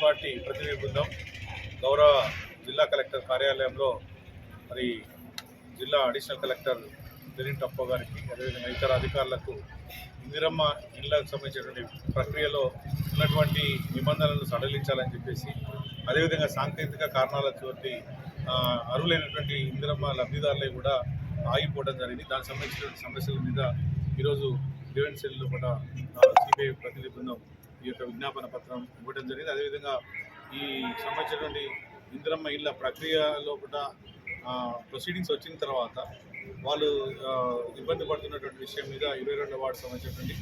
Party ప్రతినిధి బృందం గౌరవ జిల్లా కలెక్టర్ కార్యాలయంలో మరి జిల్లా అడిషనల్ కలెక్టర్ దిలీన్ టప్పో గారికి అదేవిధంగా ఇతర అధికారులకు ఇందిరమ్మ ఇళ్ళకు సంబంధించినటువంటి ప్రక్రియలో ఉన్నటువంటి నిబంధనలను సడలించాలని చెప్పేసి అదేవిధంగా సాంకేతిక కారణాలతోటి ఆ, అర్హులైనటువంటి ఇందిరమ్మ లబ్ధిదారులే కూడా ఆగిపోవడం జరిగింది. దానికి సంబంధించినటువంటి సమస్యల మీద ఈరోజు డివెన్ సెల్లో కూడా సిబిఐ ప్రతినిధి బృందం ఈ యొక్క విజ్ఞాపన పత్రం ఇవ్వడం జరిగింది. అదేవిధంగా ఈ సంబంధించినటువంటి ఇందిరమ్మ ఇళ్ళ ప్రక్రియలో కూడా ప్రొసీడింగ్స్ వచ్చిన తర్వాత వాళ్ళు ఇబ్బంది పడుతున్నటువంటి విషయం మీద ఇరవై రెండో వార్డు సంబంధించినటువంటి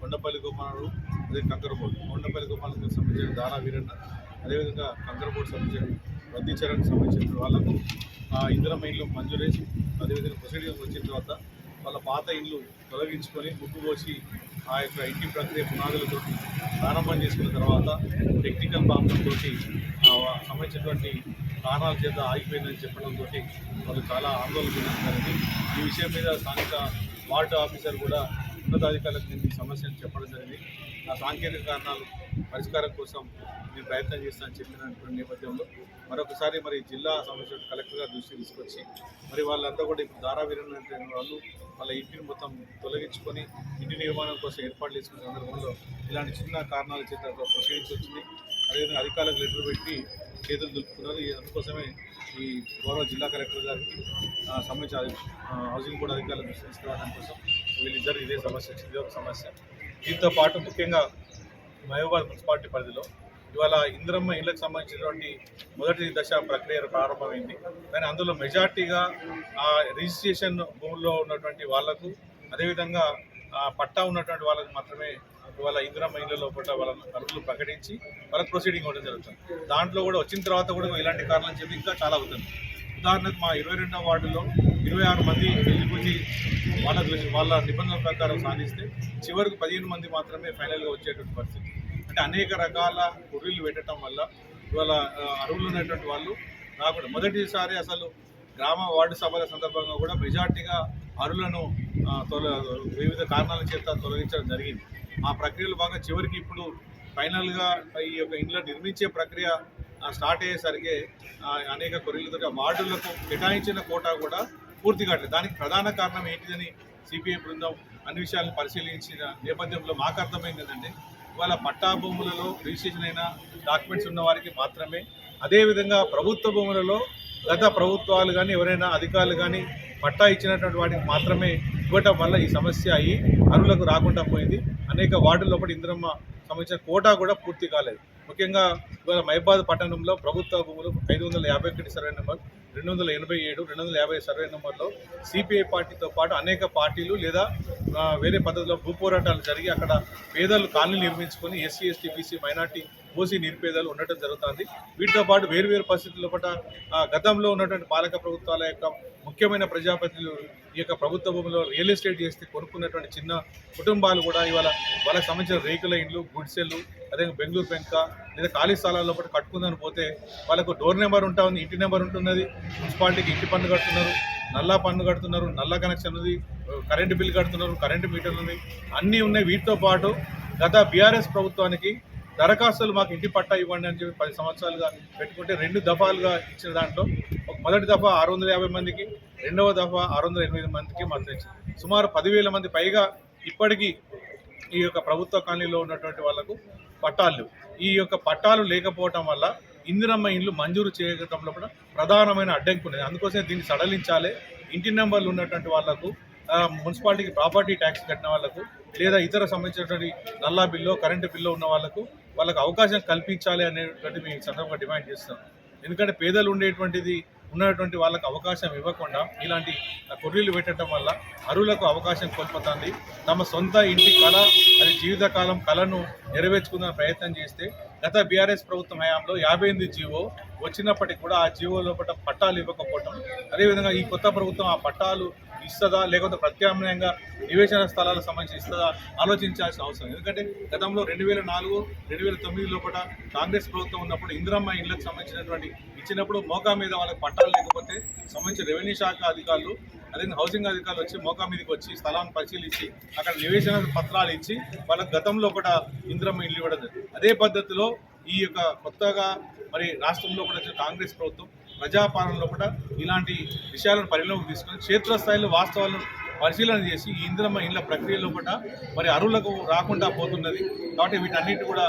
కొండపల్లి గోపాలు అదే కంకరబోర్డు. కొండపల్లి గోపాలకు సంబంధించిన దానా వీరన్న అదేవిధంగా కంకరబోర్డు సంబంధించిన వర్ధీచరణకు సంబంధించిన వాళ్ళకు ఆ ఇందిరమ్మ ఇల్లు మంజూరు చేసి అదేవిధంగా ప్రొసీడింగ్స్ వచ్చిన తర్వాత వాళ్ళ పాత ఇల్లు తొలగించుకొని ముగ్గు పోసి ఆ యొక్క ఇంటి ప్రక్రియ పునాదులతో ప్రారంభం చేసుకున్న తర్వాత టెక్నికల్ ప్రాబ్లంతో సంబంధించినటువంటి కారణాల చేత ఆగిపోయిందని చెప్పడంతో వాళ్ళు చాలా ఆందోళన చెందుతున్నారని ఈ విషయం మీద స్థానిక వార్డు ఆఫీసర్ కూడా ఉన్నతాధికారులకు నేను ఈ సమస్యను చెప్పడం జరిగింది. ఆ సాంకేతిక కారణాలు పరిష్కారం కోసం నేను ప్రయత్నం చేస్తానని చెప్పినటువంటి నేపథ్యంలో మరొకసారి మరి జిల్లా సమస్య కలెక్టర్ దృష్టి తీసుకొచ్చి మరి వాళ్ళంతా కూడా ఇప్పుడు ధారావీరమైన వాళ్ళు వాళ్ళ ఇంటిని మొత్తం తొలగించుకొని ఇంటి నిర్మాణం కోసం ఏర్పాట్లు చేసుకున్న సందర్భంలో ఇలాంటి చిన్న కారణాల చేత ప్రొసీడింగ్స్ వచ్చింది. అదేవిధంగా అధికారులకు లెటర్ పెట్టి చేతులు దులుపుతున్నారు. అందుకోసమే ఈ గౌరవ జిల్లా కలెక్టర్ గారికి ఆ, సంబంధించిన హౌసింగ్ బోర్డు అధికారులకు దృష్టి తీసుకురావడం కోసం వీళ్ళిద్దరు ఇదే సమస్య ఇది ఒక సమస్య. దీంతో పాటు ముఖ్యంగా మహబూబాద్ మున్సిపాలిటీ పరిధిలో ఇవాళ ఇంద్రమ్మ ఇళ్ళకు సంబంధించినటువంటి మొదటి దశ ప్రక్రియ ప్రారంభమైంది. కానీ అందులో మెజార్టీగా ఆ రిజిస్ట్రేషన్ భూముల్లో ఉన్నటువంటి వాళ్ళకు అదేవిధంగా ఆ పట్టా ఉన్నటువంటి వాళ్ళకు మాత్రమే ఇవాళ ఇందిరమ్మ ఇళ్ళ లోపల వాళ్ళ అర్హులు ప్రకటించి వాళ్ళకి ప్రొసీడింగ్ ఇవ్వడం జరుగుతుంది. దాంట్లో కూడా వచ్చిన తర్వాత కూడా ఇలాంటి కారణాలు చెప్పి ఇంకా చాలా అవుతుంది. ఉదాహరణకు మా ఇరవై రెండవ వార్డులో ఇరవై ఆరు మంది వెళ్ళిపోయి వాళ్ళ వాళ్ళ నిబంధనల ప్రకారం సాధిస్తే చివరికి పదిహేను మంది మాత్రమే ఫైనల్గా వచ్చేటువంటి పరిస్థితి. అంటే అనేక రకాల కుర్రీలు పెట్టడం వల్ల ఇవాళ అరువులు ఉన్నటువంటి వాళ్ళు రాకుండా మొదటిసారి అసలు గ్రామ వార్డు సభల సందర్భంగా కూడా మెజార్టీగా అరులను తొల వివిధ కారణాల చేత తొలగించడం జరిగింది. ఆ ప్రక్రియలో బాగా చివరికి ఇప్పుడు ఫైనల్గా ఈ యొక్క ఇండ్ల నిర్మించే ప్రక్రియ స్టార్ట్ అయ్యేసరికి అనేక కొరీలతో వార్డులకు కేటాయించిన కోటా కూడా పూర్తి కావట్లేదు దానికి ప్రధాన కారణం ఏంటిదని సిపిఐ బృందం అన్ని విషయాలను పరిశీలించిన నేపథ్యంలో మాకు అర్థమైంది ఏంటంటే ఇవాళ పట్టా భూములలో రిజిస్ట్రేషన్ అయిన డాక్యుమెంట్స్ ఉన్న వారికి మాత్రమే. అదేవిధంగా ప్రభుత్వ భూములలో గత ప్రభుత్వాలు కానీ ఎవరైనా అధికారులు కానీ పట్టా ఇచ్చినటువంటి వాటికి మాత్రమే ఇవ్వటం వల్ల ఈ సమస్య అయ్యి అరువులకు రాకుండా పోయింది. అనేక వార్డుల లోపల ఇంద్రమ్మ సంబంధించిన కోటా కూడా పూర్తి కాలేదు. ముఖ్యంగా ఇవాళ మహిబాద్ పట్టణంలో ప్రభుత్వ భూములు ఐదు వందల యాభై ఒకటి సర్వే నెంబర్ రెండు వందల ఎనభై ఏడు రెండు వందల యాభై సర్వే నెంబర్లో సిపిఐ పార్టీతో పాటు అనేక పార్టీలు లేదా వేరే పద్ధతిలో భూ పోరాటాలు జరిగి అక్కడ పేదలు కాలనీ నిర్మించుకొని SC ST BC minority OC నిరుపేదలు ఉండటం జరుగుతుంది. వీటితో పాటు వేరువేరు పరిస్థితుల పరిస్థితుల్లో పట గతంలో ఉన్నటువంటి పాలక ప్రభుత్వాల యొక్క ముఖ్యమైన ప్రజాప్రతినిధులు ఈ యొక్క ప్రభుత్వ భూమిలో రియల్ ఎస్టేట్ చేస్తే కొనుక్కున్నటువంటి చిన్న కుటుంబాలు కూడా ఇవాళ వాళ్ళకి సంబంధించిన రేకుల ఇండ్లు గుడిసెలు అదే బెంగళూరు పెంక లేదా ఖాళీ స్థలాల్లో పాటు కట్టుకుందని పోతే వాళ్ళకు డోర్ నెంబర్ ఉంటా ఉంది ఇంటి నెంబర్ ఉంటున్నది మున్సిపాలిటీకి ఇంటి పన్ను కడుతున్నారు నల్లా పన్ను కడుతున్నారు నల్ల కనెక్షన్ ఉంది కరెంటు బిల్ కడుతున్నారు కరెంటు మీటర్లు ఉంది అన్నీ ఉన్నాయి. వీటితో పాటు గత బీఆర్ఎస్ ప్రభుత్వానికి దరఖాస్తులు మాకు ఇంటి పట్టా ఇవ్వండి అని చెప్పి పది సంవత్సరాలుగా పెట్టుకుంటే రెండు దఫాలుగా ఇచ్చిన దాంట్లో ఒక మొదటి దఫా ఆరు వందల యాభై మందికి రెండవ దఫా ఆరు వందల ఎనిమిది మందికి మద్దతు ఇచ్చింది. సుమారు పదివేల మంది పైగా ఇప్పటికీ ఈ యొక్క ప్రభుత్వ కాలనీలో ఉన్నటువంటి వాళ్ళకు పట్టాలు ఈ యొక్క పట్టాలు లేకపోవటం వల్ల ఇందిరమ్మ ఇండ్లు మంజూరు చేయడంలో కూడా ప్రధానమైన అడ్డంకి ఉన్నది. అందుకోసమే దీన్ని సడలించాలి. ఇంటి నెంబర్లు ఉన్నటువంటి వాళ్ళకు మున్సిపాలిటీకి ప్రాపర్టీ ట్యాక్స్ కట్టిన వాళ్ళకు లేదా ఇతర సంబంధించినటువంటి నల్లా బిల్లో కరెంటు బిల్లు ఉన్న వాళ్ళకు వాళ్ళకు అవకాశం కల్పించాలి అనేటువంటి మేము సందర్భంగా డిమాండ్ చేస్తాం ఎందుకంటే పేదలు ఉండేటువంటిది ఉన్నటువంటి వాళ్ళకు అవకాశం ఇవ్వకుండా ఇలాంటి కొర్రీలు పెట్టడం వల్ల అరువులకు అవకాశం కోల్పోతుంది. తమ సొంత ఇంటి కళ అది జీవితకాలం కళను నెరవేర్చుకునే ప్రయత్నం చేస్తే గత బీఆర్ఎస్ ప్రభుత్వం హయాంలో యాభై ఎనిమిది జీవో వచ్చినప్పటికీ కూడా ఆ జీవో లోపల పట్టాలు ఇవ్వకపోవడం అదేవిధంగా ఈ కొత్త ప్రభుత్వం ఆ పట్టాలు ఇస్తుందా? లేకపోతే ప్రత్యామ్నాయంగా నివేశన స్థలాలకు సంబంధించి ఇస్తుందా? ఆలోచించాల్సిన అవసరం ఎందుకంటే గతంలో రెండు వేల నాలుగు రెండు వేల తొమ్మిది లోపల కాంగ్రెస్ ప్రభుత్వం ఉన్నప్పుడు ఇందిరమ్మ ఇళ్ళకు సంబంధించినటువంటి ఇచ్చినప్పుడు మోకా మీద వాళ్ళకి పట్టాలు లేకపోతే సంబంధించి రెవెన్యూ శాఖ అధికారులు అదే హౌసింగ్ అధికారులు వచ్చి మోకా మీదకి వచ్చి స్థలాన్ని పరిశీలించి అక్కడ నివేశన పత్రాలు ఇచ్చి వాళ్ళకి గతంలో కూడా ఇందిరమ్మ ఇల్లు ఇవ్వడం అదే పద్ధతిలో ఈ యొక్క కొత్తగా మరి రాష్ట్రంలో కూడా కాంగ్రెస్ ప్రభుత్వం ప్రజాపాలనలో కూడా ఇలాంటి విషయాలను పరిగణలోకి తీసుకొని క్షేత్రస్థాయిలో వాస్తవాలను పరిశీలన చేసి ఈ ఇంద్రమ్మ ఇళ్ళ ప్రక్రియలో కూడా మరి అరువులకు రాకుండా పోతున్నది. కాబట్టి వీటన్నిటి కూడా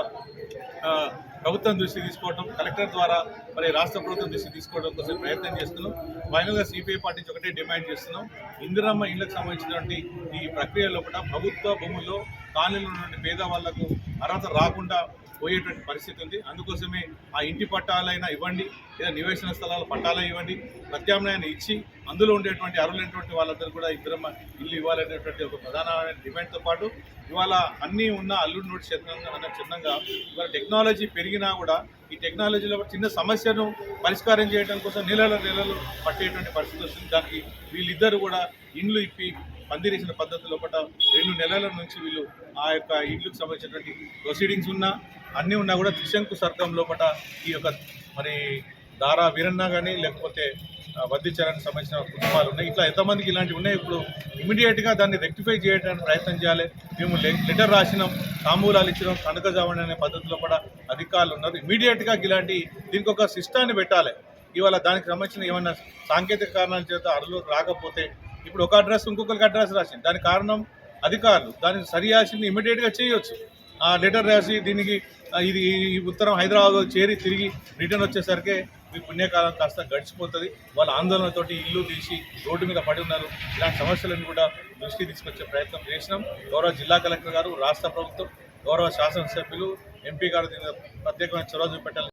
ప్రభుత్వం దృష్టి తీసుకోవడం కలెక్టర్ ద్వారా మరి రాష్ట్ర ప్రభుత్వం దృష్టి తీసుకోవడం కోసం ప్రయత్నం చేస్తున్నాం. ఫైనల్గా సిపిఐ పార్టీ నుంచి ఒకటే డిమాండ్ చేస్తున్నాం. ఇందిరమ్మ ఇళ్ళకు సంబంధించినటువంటి ఈ ప్రక్రియలో కూడా ప్రభుత్వ భూముల్లో కాలనీలో ఉన్నటువంటి పేదవాళ్ళకు అర్హత రాకుండా పోయేటువంటి పరిస్థితి ఉంది. అందుకోసమే ఆ ఇంటి పట్టాలైనా ఇవ్వండి లేదా నివేశన స్థలాల పట్టాలు ఇవ్వండి ప్రత్యామ్నాయాన్ని ఇచ్చి అందులో ఉండేటువంటి అర్హులైనటువంటి వాళ్ళందరూ కూడా ఇద్దరమ్మ ఇల్లు ఇవ్వాలనేటువంటి ఒక ప్రధానమైన డిమాండ్తో పాటు ఇవాళ అన్నీ ఉన్న అల్లుడి నోటి చిన్నంగా అన్న చిన్నంగా ఇవాళ టెక్నాలజీ పెరిగినా కూడా ఈ టెక్నాలజీలో చిన్న సమస్యను పరిష్కారం చేయడం కోసం నెలల నెలలు పట్టేటువంటి పరిస్థితి వస్తుంది. దానికి వీళ్ళిద్దరూ కూడా ఇండ్లు ఇప్పి పందిరేసిన పద్ధతి లోపల రెండు నెలల నుంచి వీళ్ళు ఆ యొక్క ఇండ్లకు సంబంధించినటువంటి ప్రొసీడింగ్స్ ఉన్నా అన్నీ ఉన్నా కూడా త్రిశంకు సర్గం లోపల ఈ యొక్క మరి దారా వీరన్న కానీ లేకపోతే వర్ధించాలని సంబంధించిన కుటుంబాలు ఉన్నాయి. ఇట్లా ఎంతమందికి ఇలాంటివి ఉన్నాయి? ఇప్పుడు ఇమీడియట్గా దాన్ని రెక్టిఫై చేయడానికి ప్రయత్నం చేయాలి. మేము లె- లెటర్ రాసినాం తాంబూలాలు ఇచ్చినాం కనక జావణి అనే పద్ధతిలో కూడా అధికారులు ఉన్నారు. ఇమీడియట్గా ఇలాంటి దీనికి ఒక సిస్టాన్ని పెట్టాలి. ఇవాళ దానికి సంబంధించిన ఏమైనా సాంకేతిక కారణాల చేత అరులు రాకపోతే ఇప్పుడు ఒక అడ్రస్ ఇంకొకరికి అడ్రస్ రాసింది. దాని కారణం అధికారులు. దానికి సరియాసింది ఇమీడియట్గా చేయొచ్చు. ఆ లెటర్ రాసి దీనికి ఇది ఈ ఉత్తరం హైదరాబాద్ చేరి తిరిగి రిటర్న్ వచ్చేసరికి మీ పుణ్యకాలం కాస్త గడిచిపోతుంది. వాళ్ళ ఆందోళనతోటి ఇల్లు తీసి రోడ్డు మీద పడి ఉన్నారు. ఇలాంటి సమస్యలను కూడా దృష్టి తీసుకొచ్చే ప్రయత్నం చేసినాం. గౌరవ జిల్లా కలెక్టర్ గారు రాష్ట్ర ప్రభుత్వం గౌరవ శాసనసభ్యులు ఎంపీ గారు దీని మీద ప్రత్యేకమైన చొరవ చూపెట్టాలి